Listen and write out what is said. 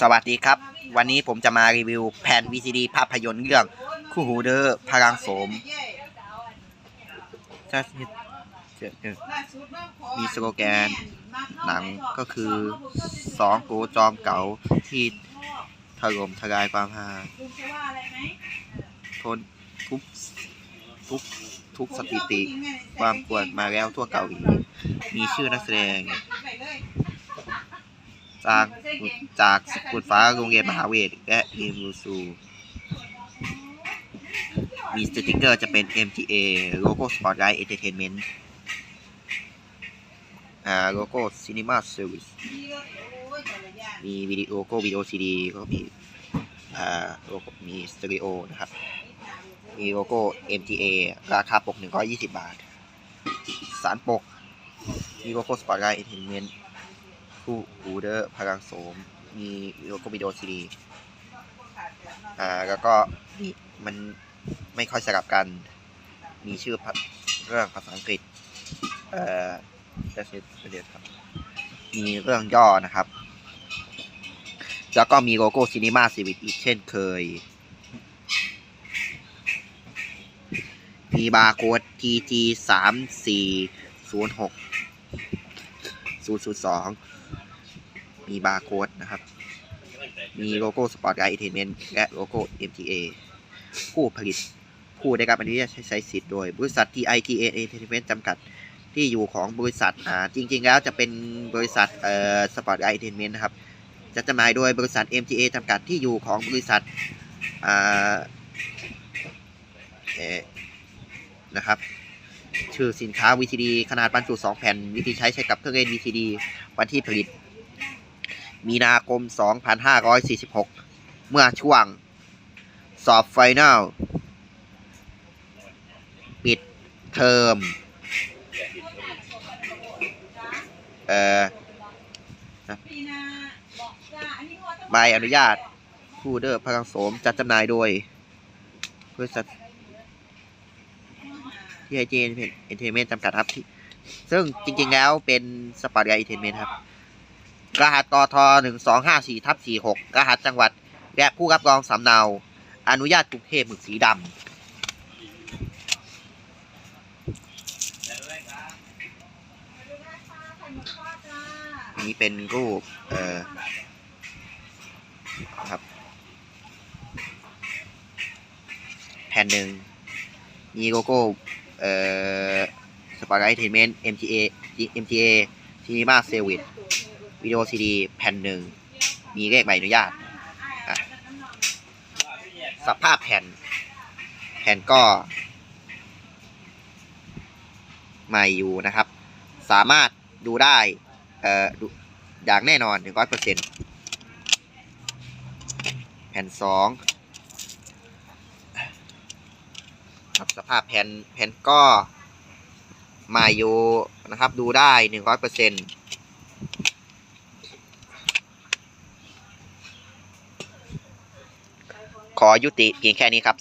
สวัสดีครับ วันนี้ผมจะมารีวิวแผ่น VCD ภาพยนตร์เรื่อง คู่หูเดอร์พลังโสมถ้ามีสโลแกน หนังก็คือสองโกจอมเก่าที่ถล่มทลายความฮาทนทุบทุบทุกสถิติ ความควรมาแล้วทั่วเก่าหลีมีชื่อนักแสดง จากจากสกุลฟ้าโรงเรียนมหาเวทและเรียนรูซูมีสติกเกอร์จะเป็น MTA โลโก้ Spotlight Entertainment อ่าโลโก้ Cinema Service มีวิดีโอโก้วิดีโอซีดีก็มีอ่าโลโก้มีสเตอริโอนะครับ มีโลโก้ MTA ราคาปก 120 บาท สารปก มีโลโก้ Spotlight Entertainment คู่หูเดอร์พลังโสม มีโลโก้วิดีโอซีดีอ่าแล้วก็มีมันไม่ค่อยสลับกัน มีชื่อภาเรื่องภาษาอังกฤษ เอ่อจะเดี๋ยวครับ มีเรื่องย่อนะครับ แล้วก็มีโลโก้ซีนีมาซีวิตอีกเช่นเคย มีบาร์โค้ด TG สามสี่ศูนย์หก ศูนย์ศูนย์สองมีบาร์โค้ดนะครับ มีโลโก้สปอร์ตไกด์เอเทนเมนต์และโลโก้ MTA ผู้ผลิตผู้ได้รับอนุญาตใช้ใช้สิทธิ์โดย บริษัท TITA Entertainment จำกัดที่อยู่ของบริษัทอ่าจริง ๆ แล้วจะเป็นบริษัทเอ่อสปอร์ตไกด์เอเทนเมนต์นะครับจะจำหน่ายโดยบริษัท MTA จำกัดที่อยู่ของบริษัทอ่าเอ่อนะครับ ชื่อสินค้า VCD ขนาดบรรจุ2แผ่น วิธีใช้ใช้กับเครื่องเล่น VCD วันที่ผลิต มีนาคม 2546 เมื่อช่วง สอบไฟแนลปิดเทอมเอ่อใบอนุญาตผู้เดอร์พลังโสมจัดจำหน่ายโดยบริษัท ที่ไอเจนเอนเทนเมนต์จำกัดครับที่ซึ่งจริงๆแล้วเป็นสปอร์ตไกเอนเทนเมนต์ครับรหัสกทหนึ่งสองห้าสี่ทับสี่หกรหัสจังหวัด และผู้รับรองสำเนา อนุญาตกรุงเทพหมึกสีดำนี้เป็นรูป เอ่อครับ แผ่นหนึ่งมีโลโก้ เอ่อสปอร์ตไลท์เทนเมนต์ MTA MTA Cinema Service วิดีโอซีดีแผ่นหนึ่ง มีเลขใบอนุญาต สภาพแผ่น แผ่นก็ใหม่อยู่นะครับ สามารถดูได้ เอ่อดูอย่างแน่นอน100%แผ่นสองครับส ภาพแผ่นแผ่นก็มาอยู่นะครับดูได้หนึ่งร้อยเปอร์เซ็นต์ขอยุติเพียงแค่นี้ครับ